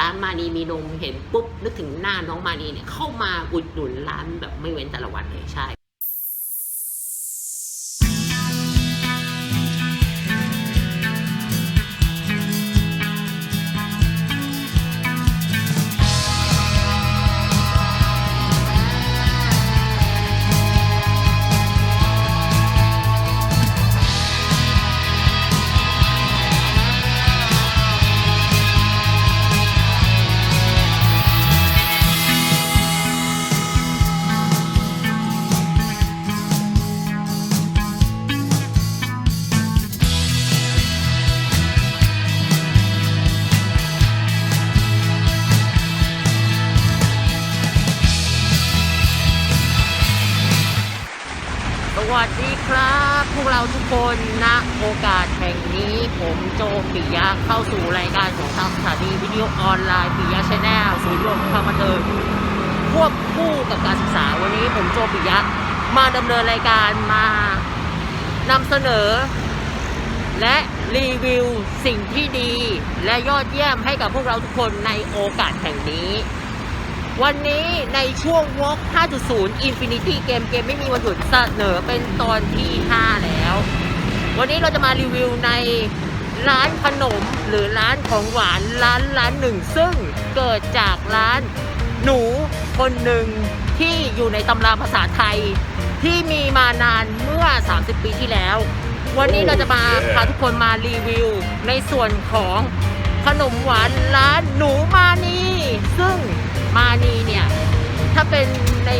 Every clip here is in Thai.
ร้านมานีมีนมเห็นปุ๊บนึกถึงหน้าน้องมานีเนี่ยเข้ามาอุดหนุนร้านแบบไม่เว้นแต่ละวันเลยใช่ ครับ พวกเราทุกคนณโอกาสแห่งนี้ ผมโจปิยะเข้าสู่รายการของทางสถานีวิดีโอออนไลน์ปิยะชแนลศูนย์รวมความบันเทิงควบคู่กับการศึกษาวันนี้ผมโจปิยะมาดำเนินรายการมานำเสนอ และรีวิวสิ่งที่ดี และยอดเยี่ยมให้กับพวกเราทุกคนในโอกาสแห่งนี้ วันนี้ในช่วง Walk 5.0 Infinity เกมเกมไม่มีวันหยุดเสนอเป็นตอนที่ 5 แล้ว วันนี้เราจะมารีวิวในร้านขนมหรือร้านของหวานร้านร้านหนึ่ง ซึ่งเกิดจากร้านหนูคนหนึ่งที่อยู่ในตำราภาษาไทย ที่มีมานานเมื่อ 30 ปีที่แล้ว วันนี้เราจะมาพาทุกคนมารีวิวในส่วนของขนมหวานร้านหนูมานีซึ่ง มานีเนี่ย ถ้าเป็นใน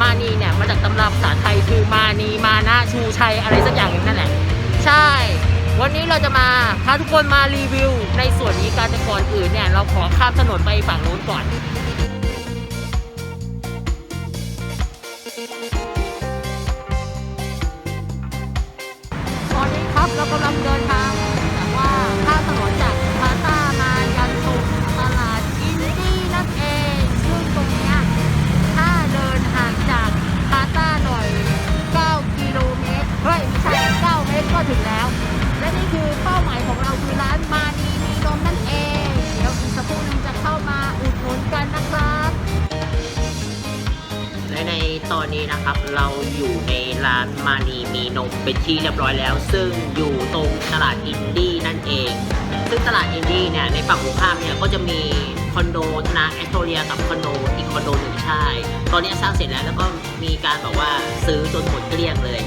มานีเนี่ย มาจากตำราภาษาไทยคือมานีมานะชูชัยอะไรสักอย่างนึงนั่นแหละ ใช่ วันนี้เราจะมาพาทุกคนมารีวิว ในส่วนนี้การแต่ก่อนอื่นเนี่ย เราขอข้ามถนนไปฝั่งนู้นก่อนานมานีมีนมเป็นที่เรียบร้อยแล้ว ซึ่งอยู่ตรงตลาดอินดี้นั่นเอง ซึ่งตลาดอินดี้เนี่ยในฝั่งตรงข้ามเนี่ยก็จะมีคอนโดธนาแอสโตเรียกับคอนโดอีกคอนโดหนึ่งใช่ ตอนนี้สร้างเสร็จแล้วแล้วก็มีการแบบว่าซื้อจนหมดเกลี้ยงเลย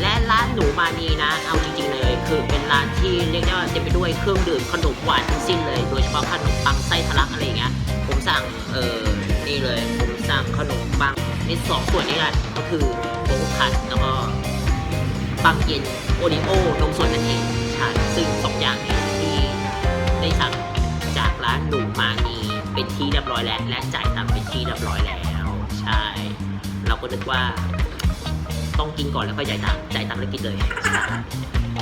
และร้านหนูมานีนะ เอาจริงๆเลย คือเป็นร้านที่เรียกได้ว่าเต็มไปด้วยเครื่องดื่มขนมหวานทั้งสิ้นเลย โดยเฉพาะขนมปังไส้ทะลักอะไรอย่างเงี้ย ผมสั่งเออนี่เลย ผมสั่งขนมปังนี่สองส่วนนี้แหละก็คือ โกคัสแล้วก็ปังเย็นโอริโอนมสดนั่นเองใช่ซึ่งสองอย่างนี้ที่ได้สั่งจากร้านหนูมานีเป็นที่เรียบร้อยแล้ว และจ่ายตังค์เป็นที่เรียบร้อยแล้ว ใช่ เราก็นึกว่าต้องกินก่อนแล้วก็จ่ายตังค์จ่ายตังค์แล้วกินเลย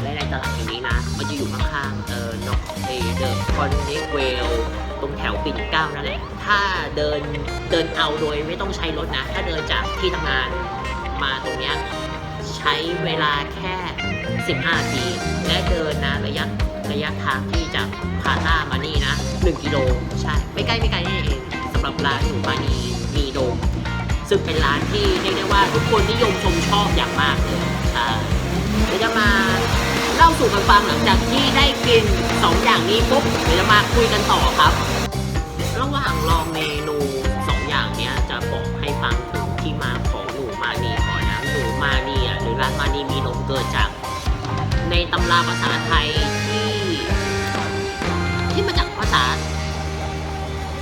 และในตลาดแห่งนี้นะ มันจะอยู่ข้างๆเออนอกเอเดอร์คอนเนเวลตรงแถวปิ่นเก้านั่นแหละ ถ้าเดินเดินเอาโดยไม่ต้องใช้รถนะ ถ้าเดินจากที่ทำงาน มาตรงเนี้ยใช้เวลาแค่ 15 นาที และเดินนะระยะระยะทางที่จากพาต้ามานี่นะ 1 กิโล ใช่ ไม่ใกล้ไม่ไกลนี่เองสำหรับร้านหนูมานีมีโดม ซึ่งเป็นร้านที่เรียกได้ว่าทุกคนนิยมชมชอบอย่างมากเลยใช่เดี๋ยวจะมาเล่าสู่กันฟังหลังจากที่ได้กินสองอย่างนี้ปุ๊บเดี๋ยวจะมาคุยกันต่อครับ ระหว่างรอเมนูสองอย่างเนี้ยจะบอกให้ฟังถึง มานีมีนมเกิดจาก ในตำราภาษาไทยที่ ที่มาจากภาษา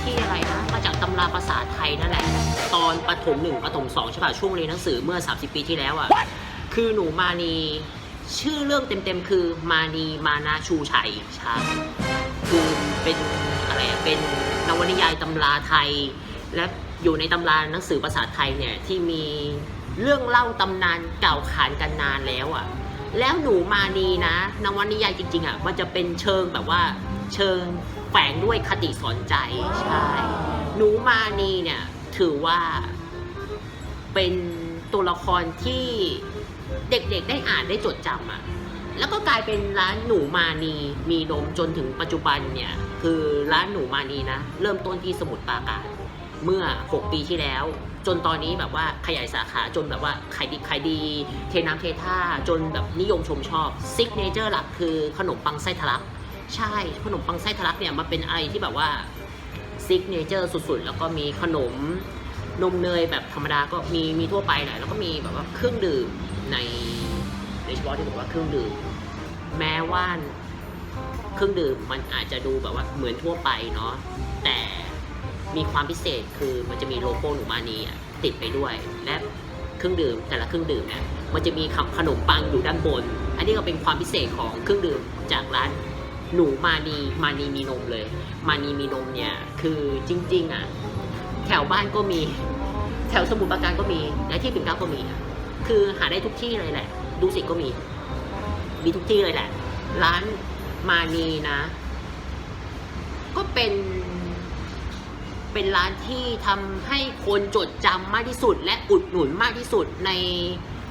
ที่อะไรนะมาจากตำราภาษาไทยนั่นแหละ ตอนปฐมหนึ่งปฐมสองใช่ป่ะช่วงเรียนหนังสือเมื่อ 30 ปีที่แล้วอะคือหนูมานีชื่อเรื่องเต็มๆคือมานีมานาชูชัยใช่คือเป็นอะไรเป็นนวนิยายตำราไทย และอยู่ในตำราหนังสือภาษาไทยเนี่ยที่มีเรื่องเล่าตำนานเก่าขานกันนานแล้วอะ แล้วหนูมานีนะนวนิยายจริง ๆอะมันจะเป็นเชิงแบบว่า เชิงแฝงด้วยคติสอนใจใช่หนูมานีเนี่ยถือว่าเป็นตัวละครที่เด็กๆได้อ่านได้จดจำอะแล้วก็กลายเป็นร้านหนูมานีมีนมจนถึงปัจจุบันเนี่ยคือร้านหนูมานีนะ เริ่มต้นที่สมุทรปราการเมื่อ 6 ปีที่แล้ว จนตอนนี้แบบว่าขยายสาขาจนแบบว่าขายดีขายดี เทน้ำเทท่า จนแบบนิยมชมชอบซิกเนเจอร์หลักคือขนมปังไส้ทะลัก ใช่ขนมปังไส้ทะลักเนี่ยมันเป็นอะไรที่แบบว่าซิกเนเจอร์สุดๆ แล้วก็มีขนมนมเนยแบบธรรมดาก็มีมีทั่วไปแหละแล้วก็มีแบบว่าเครื่องดื่มในโดยเฉพาะที่บอกว่าเครื่องดื่มแม้ว่าเครื่องดื่มมันอาจจะดูแบบว่าเหมือนทั่วไปเนาะแต่ มีความพิเศษคือมันจะมีโลโก้หนูมานีติดไปด้วย และเครื่องดื่มแต่ละเครื่องดื่มเนี่ยมันจะมีขนมปังอยู่ด้านบน อันนี้ก็เป็นความพิเศษของเครื่องดื่มจากร้านหนูมานีมานีมีนมเลย มานีมีนมเนี่ยคือจริงๆอะแถวบ้านก็มี แถวสมุทรปราการก็มีและที่ปิ่นเกล้าก็มีคือหาได้ทุกที่เลยแหละ ดูสิก็มี มีทุกที่เลยแหละ ร้านมานีนะ ก็เป็น เป็นร้านที่ทำให้คนจดจำมากที่สุด และอุดหนุนมากที่สุดใน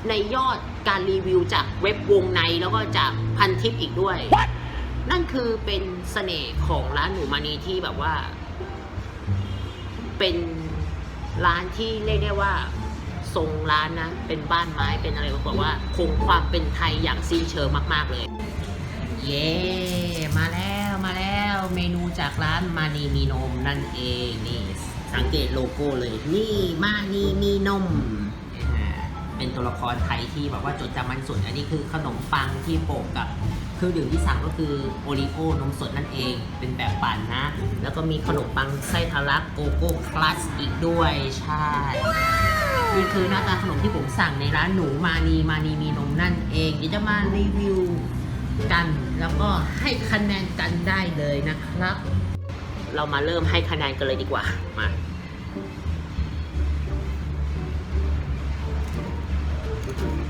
ในยอดการรีวิวจากเว็บวงในแล้วก็จากพันทิปอีกด้วยนั่นคือเป็นเสน่ห์ของร้านหนูมานีที่แบบว่า เป็นร้านที่เรียกได้ว่าทรงร้านนะเป็นบ้านไม้เป็นอะไรบอกว่า คงความเป็นไทยอย่างสิ้นเชิงมาก ๆเลย เย้มาแล้วมาแล้ว เมนูจากร้านมานีมีนมนั่นเองนี่สังเกตโลโก้เลย นี่มานีมีนมเป็นตัวละครไทยที่แบบว่าจดจำมันสุดอันนี้คือขนมปังที่โปะกับเครื่องดื่มที่สั่งก็คือโอรีโอนมสดนั่นเอง เป็นแบบปั่นนะ แล้วก็มีขนมปังไส้ทะลักโกโก้คลัสอีกด้วยใช่นี่คือหน้าตาขนมที่ผมสั่งในร้านหนูมานีมานีมีนมนั่นเองเดี๋ยวจะมารีวิว กัน แล้วก็ให้คะแนนกันได้เลยนะครับ เรามาเริ่มให้คะแนนกันเลยดีกว่ามา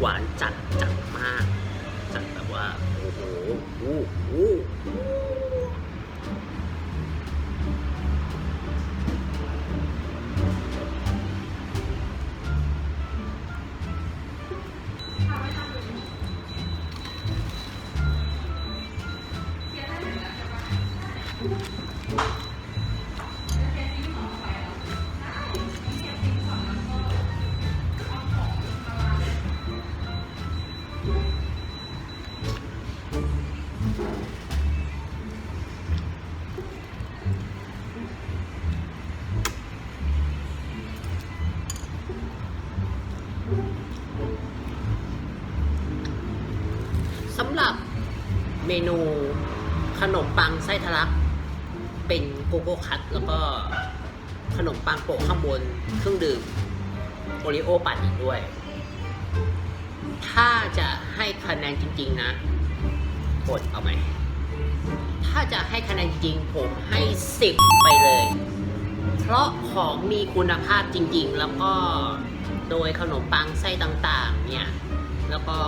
หวานจัดจัดมากจัดแบบว่าโอ้โหอู้โห สำหรับเมนูขนมปังไส้ทะลัก เป็นโกโก้คัตแล้วก็ขนมปังโปะข้างบนเครื่องดื่มโอริโอปั่นอีกด้วย ถ้าจะให้คะแนนจริง ๆ นะกดเอาไหม ถ้าจะให้คะแนนจริงผมให้สิบไปเลย เพราะของมีคุณภาพจริง ๆ แล้วก็โดยขนมปังไส้ต่าง ๆ เนี่ย แล้วก็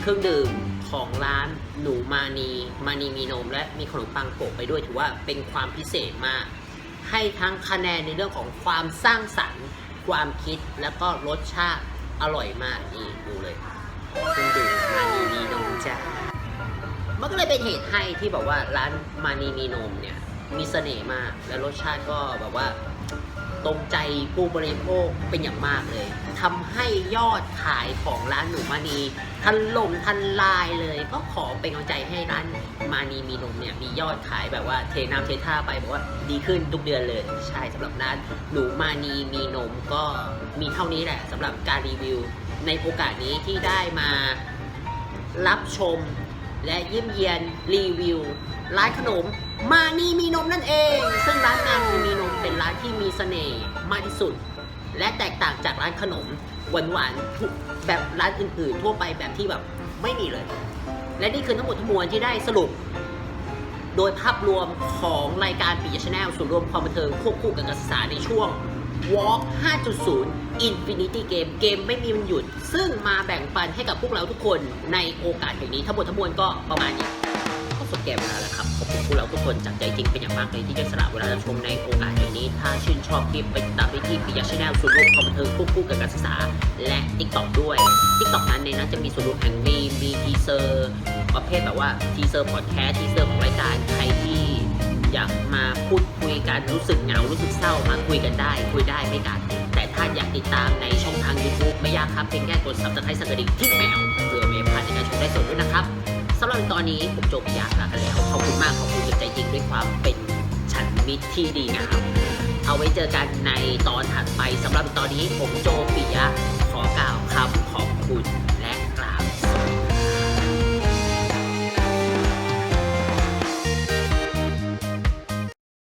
เครื่องดื่มของร้านหนูมานีมานีมีนม และมีขนมปังโปะไปด้วยถือว่าเป็นความพิเศษมาก ให้ทั้งคะแนนในเรื่องของความสร้างสรรค์ ความคิดแล้วก็รสชาติอร่อยมากนี่ดูเลยเครื่องดื่มมานีมีนมจ้ามันก็เลยเป็นเหตุให้ที่บอกว่าร้านมานีมีนมเนี่ยมีเสน่ห์มากและรสชาติก็แบบว่า ตรงใจผู้บริโภคเป็นอย่างมากเลยทำให้ยอดขายของร้านหนูมานีทันลมทันลายเลย ก็ขอเป็นกำลังใจให้ร้านมานีมีนมเนี่ยมียอดขายแบบว่าเทน้ำเทท่าไปบอกว่าดีขึ้นทุกเดือนเลยใช่สำหรับร้านหนูมานีมีนมก็มีเท่านี้แหละสำหรับการรีวิว ในโอกาสนี้ที่ได้มารับชม และเยี่ยมเยียนรีวิว ร้านขนม มานีมีนมนั่นเอง ซึ่งร้านมานีมีนมเป็นร้านที่มีเสน่ห์มากที่สุด และแตกต่างจากร้านขนมหวานๆทุกแบบร้านอื่นๆ ทั่วไปแบบที่แบบไม่มีเลย และนี่คือทั้งหมดทั้งมวลที่ได้สรุป โดยภาพรวมของรายการปิยชแนลส่วนรวมความบันเทิงควบคู่กับการศึกษาในช่วง Walk 5.0 Infinity Game เกมไม่มีวันหยุด ซึ่งมาแบ่งปันให้กับพวกเราทุกคนในโอกาสอย่างนี้ ทั้งหมดทั้งมวลก็ประมาณนี้ก็สุดแกมเวลาแล้วครับขอบคุณพวกเราทุกคนจากใจจริงเป็นอย่างมากเลยที่จะสละเวลารับชมในโอกาสอย่างนี้ ถ้าชื่นชอบคลิปไปติดตามได้ที่ปิยชแนลส่วนรวมความบันเทิงควบคู่กับการศึกษา และ TikTok ด้วย TikTok นั้นในนั้นจะมีส่วนรวมแห่งมีมีทีเซอร์ประเภทแบบว่าทีเซอร์พอดแคสต์ทีเซอร์ของรายการใครที่ อยากมาพูดคุยกันรู้สึกเหงารู้สึกเศร้ามาคุยกันได้ คุยได้ไม่กัดแต่ถ้าอยากติดตามในช่องทาง YouTube ไม่ยากครับเพียงแค่กด subscribe สังกระดิ่งที่แมวเพื่อไม่พลาดในการชมได้สดด้วยนะครับสำหรับตอนนี้ผมโจพิยาลากันแล้วขอบคุณมากขอบคุณจากใจจริงด้วยความเป็นฉันมิตรที่ดีงามเอาไว้เจอกันในตอนถัดไปสำหรับตอนนี้ผมโจปิยะขอกล่าวคำขอบคุณ